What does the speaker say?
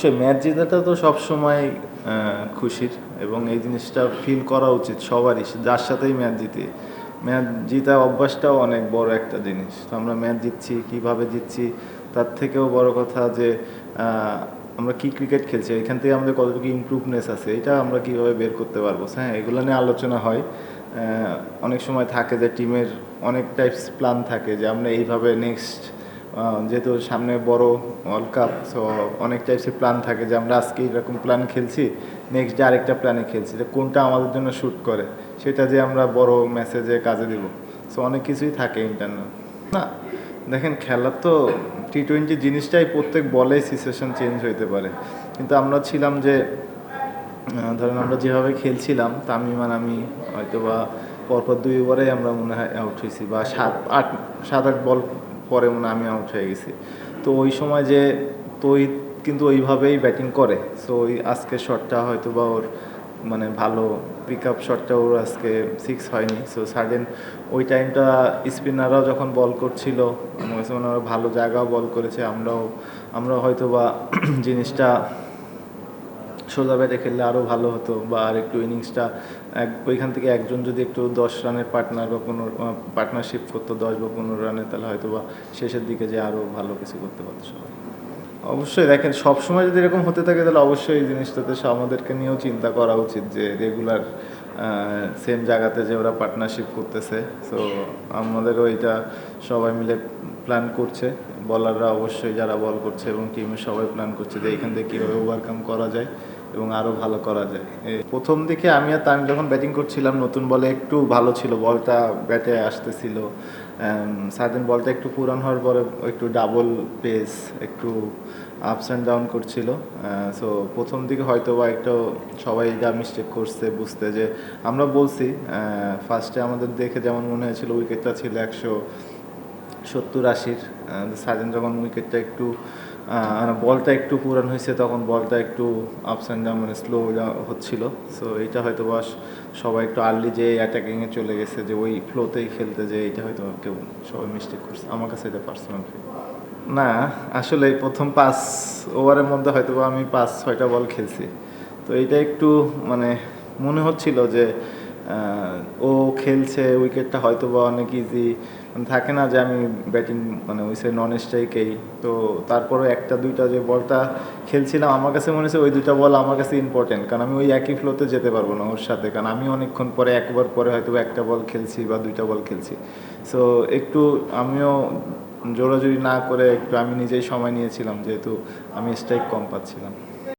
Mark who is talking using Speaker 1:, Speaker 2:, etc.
Speaker 1: সে match জেতাটা তো সবসময় খুশির এবং এই জিনিসটা ফিল করা উচিত সবারই যার সাথেই ম্যাচ জিতে। ম্যাচ জিতা অভ্যাসটাও অনেক বড় একটা জিনিস। তো আমরা ম্যাচ জিতছি, কীভাবে জিতছি, তার থেকেও বড় কথা যে আমরা কি ক্রিকেট খেলছি, এখান থেকে আমাদের কতটুকু ইমপ্রুভনেস আছে, এটা আমরা কীভাবে বের করতে পারব? হ্যাঁ এগুলো নিয়ে আলোচনা হয়। অনেক সময় থাকে যে টিমের অনেক টাইপস প্ল্যান থাকে যে, আমরা এইভাবে নেক্সট যেহেতু সামনে বড় ওয়ার্ল্ড কাপ সো অনেক টাইপসের প্ল্যান থাকে যে আমরা আজকে এরকম প্ল্যান খেলছি নেক্সট ডে আরেকটা প্ল্যানে খেলছি, যে কোনটা আমাদের জন্য শ্যুট করে, সেটা যে আমরা বড় মেসেজে কাজে দিব। সো অনেক কিছুই থাকে ইন্টারনাল না, দেখেন খেলা তো টি টোয়েন্টি জিনিসটাই প্রত্যেক বলেই সিচুয়েশন চেঞ্জ হইতে পারে। কিন্তু আমরা ছিলাম যে ধরেন আমরা যেভাবে খেলছিলাম তামিমান আমি হয়তো বা পরপর দুই ওভারেই আমরা মনে হয় আউট হয়েছি বা সাত, আট সাত, আট বল পরে মনে আমি আউট হয়ে গেছি। তো ওই সময় যে তো কিন্তু ওইভাবেই ব্যাটিং করে। সো ওই আজকে শটটা হয়তো বা ওর মানে ভালো পিক আপ শটটা ওর আজকে সিক্স হয়নি। সো সাডেন ওই টাইমটা স্পিনাররাও যখন বল করছিল আমার কাছে ভালো জায়গাও বল করেছে। আমরাও আমরা হয়তো বা জিনিসটা সোজা ব্যাটে খেললে আরও ভালো হতো বা আর একটু ইনিংসটা এক, ওইখান থেকে একজন যদি একটু দশ রানের পার্টনার বা পনেরো পার্টনারশিপ করতো, দশ বা পনেরো রানে, তাহলে হয়তো বা শেষের দিকে যে আরও ভালো কিছু করতে পারতো সবাই। অবশ্যই দেখেন, সবসময় যদি এরকম হতে থাকে, তাহলে অবশ্যই এই জিনিসটাতে আমাদেরকে নিয়েও চিন্তা করা উচিত যে রেগুলার সেম জায়গাতে যে ওরা পার্টনারশিপ করতেছে। সো আমাদেরও এটা সবাই মিলে প্ল্যান করছে। বলাররা অবশ্যই যারা বল করছে এবং টিমের সবাই প্ল্যান করছে যে এখান থেকে কীভাবে ওভারকাম করা যায়। এবং আরও ভালো করা যায়। প্রথম দিকে আমি আর তামিম যখন ব্যাটিং করছিলাম, নতুন বলে একটু ভালো ছিল, বলটা ব্যাটে আসতেছিল। সারাদিন বলটা একটু পুরান হওয়ার পরে একটু ডাবল পেস একটু আপস অ্যান্ড ডাউন করছিল। সো প্রথম দিকে হয়তো বা একটু সবাই যা মিস্টেক করছে, বুঝতে যে আমরা বলছি ফার্স্টে আমাদের দেখে যেমন মনে হয়েছিল উইকেটটা ছিল একশো সত্তর আশির। সাজেন যখন উইকেটটা একটু আহ, বলটা একটু পুরান হয়েছে তখন বলটা একটু আপস অ্যান্ড ডাউন মানে স্লো হচ্ছিল। সো এইটা হয়তো বা স- সবাই একটু আর্লি যে অ্যাটাকিংয়ে চলে গেছে যে ওই ফ্লোতেই খেলতে যে এইটা হয়তো কেউ সবাই মিস্টেক করছে। আমার কাছে এটা পার্সোনাল ফিল না আসলে প্রথম পাঁচ ওভারের মধ্যে হয়তো আমি পাঁচ ছয়টা বল খেলছি। তো এইটা একটু মানে মনে হচ্ছিল যে ও খেলছে উইকেটটা হয়তো বা অনেক ইজি থাকে না যে আমি ব্যাটিং মানে ওই সে নন স্ট্রাইকেই তো তারপরে একটা, দুইটা যে বলটা খেলছিলাম, আমার কাছে মনে হচ্ছে ওই দুইটা বল আমার কাছে ইম্পর্টেন্ট কারণ আমি ওই একই ফ্লোতে যেতে পারব না ওর সাথে, কারণ আমি অনেকক্ষণ পরে, একবার পরে হয়তো একটা বল খেলছি বা দুইটা বল খেলছি। সো একটু আমিও জোরাজুরি না করে একটু আমি নিজেই সময় নিয়েছিলাম, যেহেতু আমি স্ট্রাইক কম পাচ্ছিলাম।